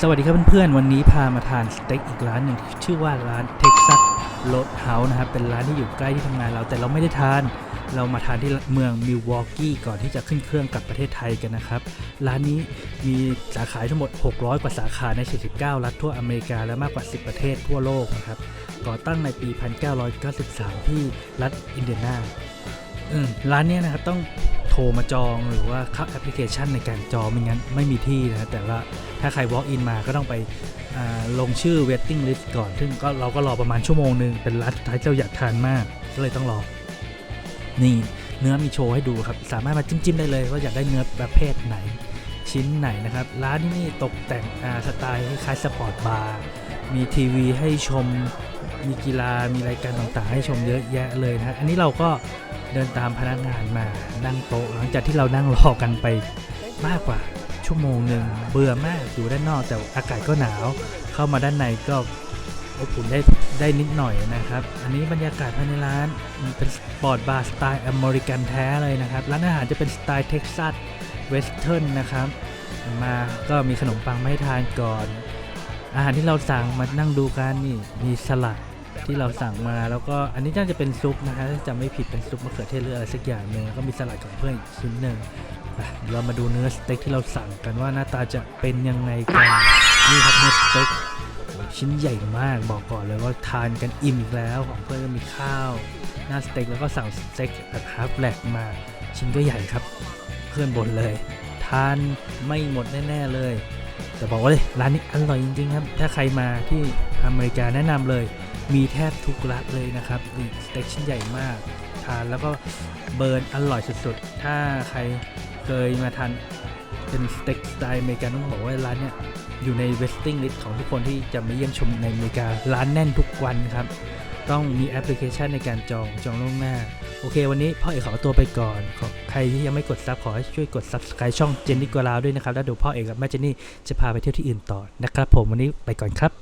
สวัสดีครับเพื่อนๆ วันนี้พามาทานสเต็กอีกร้านหนึ่งที่ชื่อว่าร้าน Texas Roadhouse นะครับ เป็นร้านที่อยู่ใกล้ที่ทำงานเรา แต่เราไม่ได้ทาน เรามาทานที่เมืองมิลวอกกี้ก่อนที่จะขึ้นเครื่องกลับประเทศไทยกันนะครับ ร้านนี้มีสาขาทั้งหมด 600 กว่าสาขาใน 49 รัฐทั่วอเมริกาและมากกว่า 10 ประเทศทั่วโลกนะครับ ก่อตั้งในปี 1993 ที่รัฐอินเดียนาร้านนี้นะครับต้อง ทรมาจองหรือว่าเข้าแอปพลิเคชันในการจองไม่งั้นไม่มีที่นะแต่ว่าถ้าใคร walk in มาก็ต้องไปลงชื่อ waiting list ก่อน ซึ่งก็เราก็รอประมาณชั่วโมงหนึ่งเป็นร้านสุดท้ายที่เราอยากทานมาก ก็เลยต้องรอ นี่เนื้อมีโชว์ให้ดูครับ สามารถมาจิ้มๆได้เลยว่าอยากได้เนื้อประเภทไหนชิ้นไหนนะครับ ร้านที่นี่ตกแต่งสไตล์คล้ายสปอร์ตบาร์มีทีวีให้ชมมีกีฬามีรายการต่างๆ ให้ชมเยอะแยะเลยนะอันนี้เราก็ เดินตามพนักงานมานั่งโต๊ะหลังจากที่เรานั่งรอกันไปมากกว่า ชั่วโมงหนึ่งเบื่อมากอยู่ด้านนอกแต่อากาศก็หนาว เข้ามาด้านในก็อบอุ่นได้ได้นิดหน่อยนะครับ อันนี้บรรยากาศภายในร้านมันเป็นสปอร์ตบาร์สไตล์อเมริกันแท้เลยนะครับ ร้านอาหารจะเป็นสไตล์เท็กซัสเวสเทิร์นนะครับ มาก็มีขนมปังมาให้ทานก่อน อาหารที่เราสั่งมานั่งดูกันนี่มีสลัด ที่เราสั่งมาแล้วก็อันนี้น่าจะเป็นซุปนะฮะถ้าจำไม่ผิดเป็นซุปมะเขือเทศหรืออะไรสักอย่างหนึ่งแล้วก็มีสลัดของเพื่อนอีกชิ้นหนึ่งไปเดี๋ยวเรามาดูเนื้อสเต็กที่เราสั่งกันว่าหน้าตาจะเป็นยังไงกันนี่ครับเนื้อสเต็กชิ้นใหญ่มากบอกก่อนเลยว่าทานกันอิ่มอีกแล้วของเพื่อนก็มีข้าว หน้าสเต็กแล้วก็สั่งสเต็กแบบฮาร์ฟแลกมาชิ้นก็ใหญ่ครับ เพื่อนบ่นเลย ทานไม่หมดแน่ ๆ เลยแต่บอกว่าเลยร้านนี้อร่อยจริงๆครับ ถ้าใครมาที่อเมริกาแนะนำเลย มีแทบทุกรัฐเลยนะครับนี่สเต็กชิ้นใหญ่มากทานแล้วก็เบิร์นอร่อยสุดๆ ถ้าใครเคยมาทานเป็นสเต็กสไตล์อเมริกันต้องบอกว่าร้านเนี้ยอยู่ในเวสติ้งลิสต์ของทุกคนที่จะมาเยี่ยมชมในอเมริการ้านแน่นทุกวันครับ ต้องมีแอปพลิเคชันในการจองจองล่วงหน้า โอเค วันนี้พ่อเอกขอตัวไปก่อนขอใครที่ยังไม่กดซับขอให้ช่วยกด subscribe ช่องเจนนี่กวลาวด้วยนะครับ แล้วเดี๋ยวพ่อเอกกับแม่เจนนี่จะพาไปเที่ยวที่อื่นต่อนะครับผมวันนี้ไปก่อนครับ